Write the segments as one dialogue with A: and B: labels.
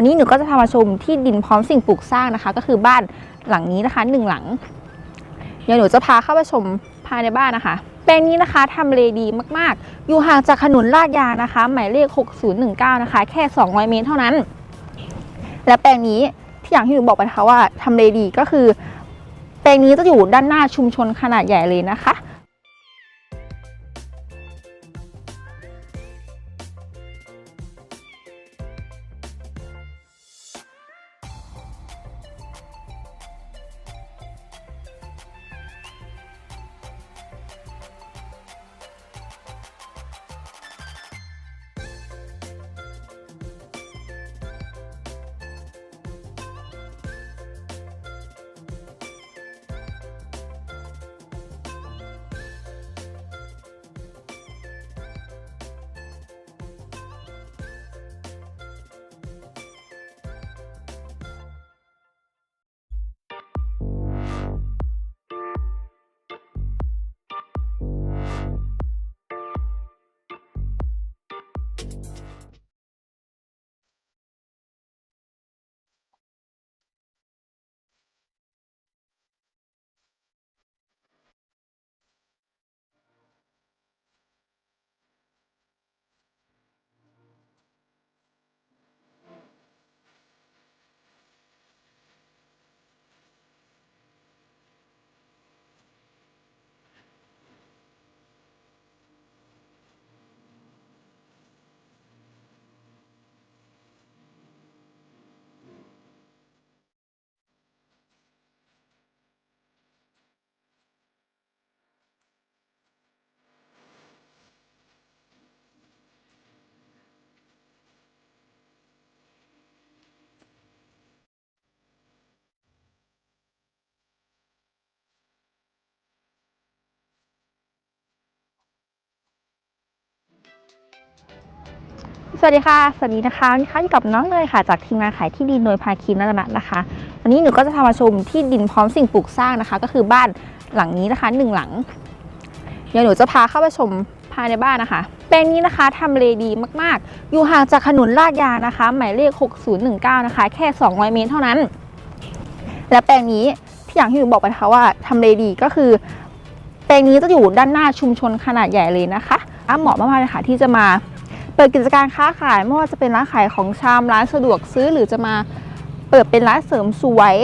A: วันนี้หนูก็จะพามาชมที่ดินพร้อมสิ่งปลูกสร้างนะคะ ก็คือบ้านหลังนี้นะคะหนึ่งหลัง เดี๋ยวหนูจะพาเข้าไปชมภายในบ้านนะคะแปลงนี้นะคะทำเลดีมากๆ อยู่ห่างจากถนนลาดยางนะคะ หมายเลข 6019 นะคะ แค่ 200 เมตรเท่านั้น และแปลงนี้ที่อย่างที่หนูบอกไปนะคะว่าทำเลดีก็คือ แปลงนี้จะอยู่ด้านหน้าชุมชนขนาดใหญ่เลยนะคะ สวัสดีค่ะ สวัสดีนะคะวันนี้ค่ะอยู่กับน้องเนยค่ะ จากทีมงานขายที่ดินโดยภาคีนัตนะนะคะ วันนี้หนูก็จะพามาชมที่ดินพร้อมสิ่งปลูกสร้างนะคะ ก็คือบ้านหลังนี้นะคะหนึ่งหลัง เดี๋ยวหนูจะพาเข้าไปชมภายในบ้านนะคะ แปลงนี้นะคะทำเลดีมากๆ อยู่ห่างจากถนนลาดยางนะคะ หมายเลข 6019 นะคะ แค่ 200 เมตรเท่านั้น และแปลงนี้ที่อย่างที่หนูบอกไปนะคะว่าทำเลดีก็คือ แปลงนี้จะอยู่ด้านหน้าชุมชนขนาดใหญ่เลยนะคะเหมาะมากๆเลยค่ะที่จะมา ปิดกิจการค้าขายไม่ว่าจะเป็นร้านขายของชามร้านสะดวกซื้อหรือจะมาเปิดเป็นร้านเสริมสวย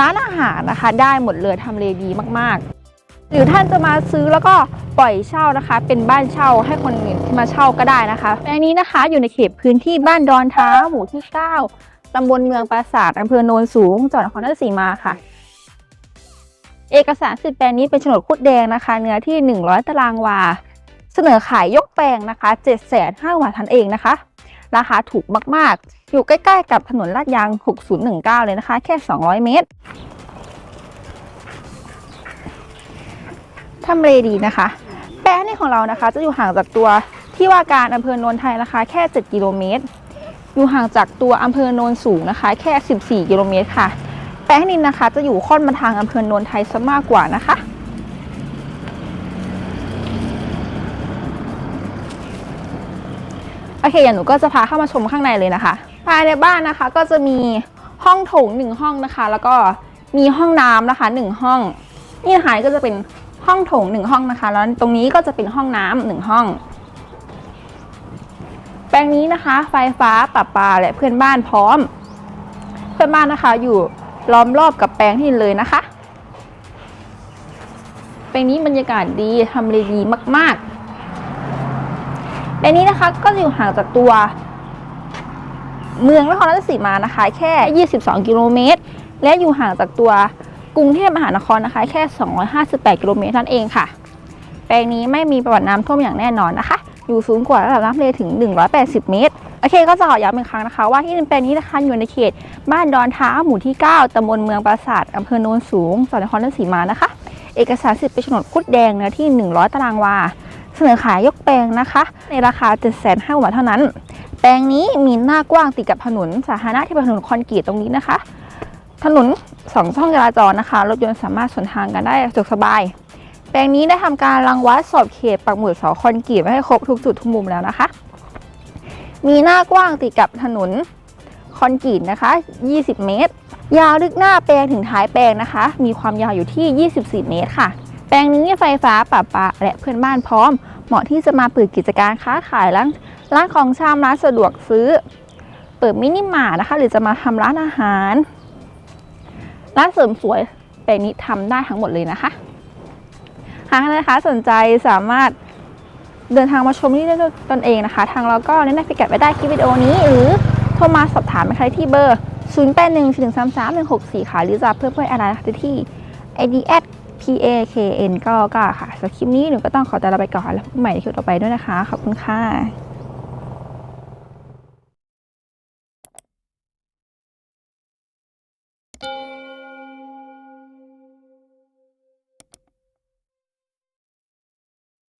A: ร้านอาหารนะคะ ได้หมดเลยทำเลดีมากๆ หรือท่านจะมาซื้อแล้วก็ปล่อยเช่านะคะ เป็นบ้านเช่าให้คนอื่นมาเช่าก็ได้นะคะแปลงนี้นะคะ อยู่ในเขตพื้นที่บ้านดอนท้าหมู่ที่ 9ตำบลเมืองปราสาทอำเภอโนนสูงจังหวัดนครราชสีมาค่ะ เอกสารสิทธิ์แปลงนี้เป็นโฉนดคุดแดงนะคะ เนื้อที่ 100 ตารางวา เสนอขายยกแปลงนะคะ7 5 0 0 0บาททันเองนะคะ ราคาถูกมากๆ อยู่ใกล้ๆ กับถนนลาดยาง 6019 เลยนะคะ แค่ 200 เมตรทำเลดีนะคะ แปลงนี้ของเรานะคะ จะอยู่ห่างจากตัวที่ว่าการอำเภอโนนไทยนะคะ แค่ 7 กิโลเมตร อยู่ห่างจากตัวอำเภอโนนสูงนะคะ แค่ 14 กิโลเมตรค่ะ แปลงนี้นะคะ จะอยู่ค่อนมาทางอำเภอโนนไทยซะมากกว่านะคะ โอเคอย่างหนูก็จะพาเข้ามาชมข้างในเลยนะคะ ภายในบ้านนะคะก็จะมีห้องโถงหนึ่งห้องนะคะ แล้วก็มีห้องน้ำนะคะหนึ่งห้อง นี่นะคะก็จะเป็นห้องโถงหนึ่งห้องนะคะ แล้วตรงนี้ก็จะเป็นห้องน้ำหนึ่งห้อง แปลงนี้นะคะ ไฟฟ้าประปาและเพื่อนบ้านพร้อม เพื่อนบ้านนะคะ อยู่ล้อมรอบกับแปลงที่เลยนะคะ แปลงนี้บรรยากาศดีทำเลดีมาก ๆ แปลงนี้นะคะก็จะอยู่ห่างจากตัว เมืองนครราชสีมานะคะ แค่ 22 กิโลเมตร และอยู่ห่างจากตัวกรุงเทพมหานครนะคะ แค่ 258 กิโลเมตรนั่นเองค่ะ แปลงนี้ไม่มีประวัติน้ำท่วมอย่างแน่นอนนะคะ อยู่สูงกว่าระดับน้ำทะเลถึง 180 เมตร โอเค ก็จะขอย้ำอีกครั้งนะคะ ว่าที่ดินแปลงนี้นะคะอยู่ในเขต บ้านดอนท้าหมู่ที่ 9ตำบลเมืองปราสาทอำเภอโนนสูงจังหวัดนครราชสีมานะคะ เอกสารสิทธิ์เป็นโฉนดคุดแดงเนื้อที่ 100 ตารางวา เสนอขายยกแปลงนะคะ ในราคา 7 5 0 0 0 0บาทเท่านั้น แปลงนี้มีหน้ากว้างติดกับถนนสาธารณะที่เป็นถนนคอนกรีตตรงนี้นะคะ ถนนสองช่องจราจรนะคะ รถยนต์สามารถสวนทางกันได้สะดวกสบาย แปลงนี้ได้ทำการรังวัดสอบเขตปักหมุดเสาคอนกรีตไว้ให้ครบทุกจุดทุกมุมแล้วนะคะ มีหน้ากว้างติดกับถนนคอนกรีตนะคะ 20 เมตร ยาวลึกหน้าแปลงถึงท้ายแปลงนะคะ มีความยาวอยู่ที่ 24 เมตรค่ะ แปลงนี้ไฟฟ้าประปาและเพื่อนบ้านพร้อม เหมาะที่จะมาเปิดกิจการค้าขายร้านร้านของชำร้านสะดวกซื้อ เปิดมินิมาร์ทนะคะ หรือจะมาทำร้านอาหาร ร้านเสริมสวยแปลงนี้ทำได้ทั้งหมดเลยนะคะ หากนะคะสนใจสามารถเดินทางมาชมที่ได้ด้วยตนเองนะคะ ทางเราก็แนะนำพิกัดไว้ได้คลิปวิดีโอนี้ หรือโทรมาสอบถามนะคะที่เบอร์ 0 8 1 1 3 3 1 6 4 ค่ะ หรือจะเพิ่มเพื่อนอะไรนะคะที่ id@ p a k n ก็ก็ค่ะสำหรับคลิปนี้หนูก็ต้องขอตัวลาไปก่อนแล้วพบใหม่ในคลิปต่อไปด้วยนะคะ ขอบคุณค่ะ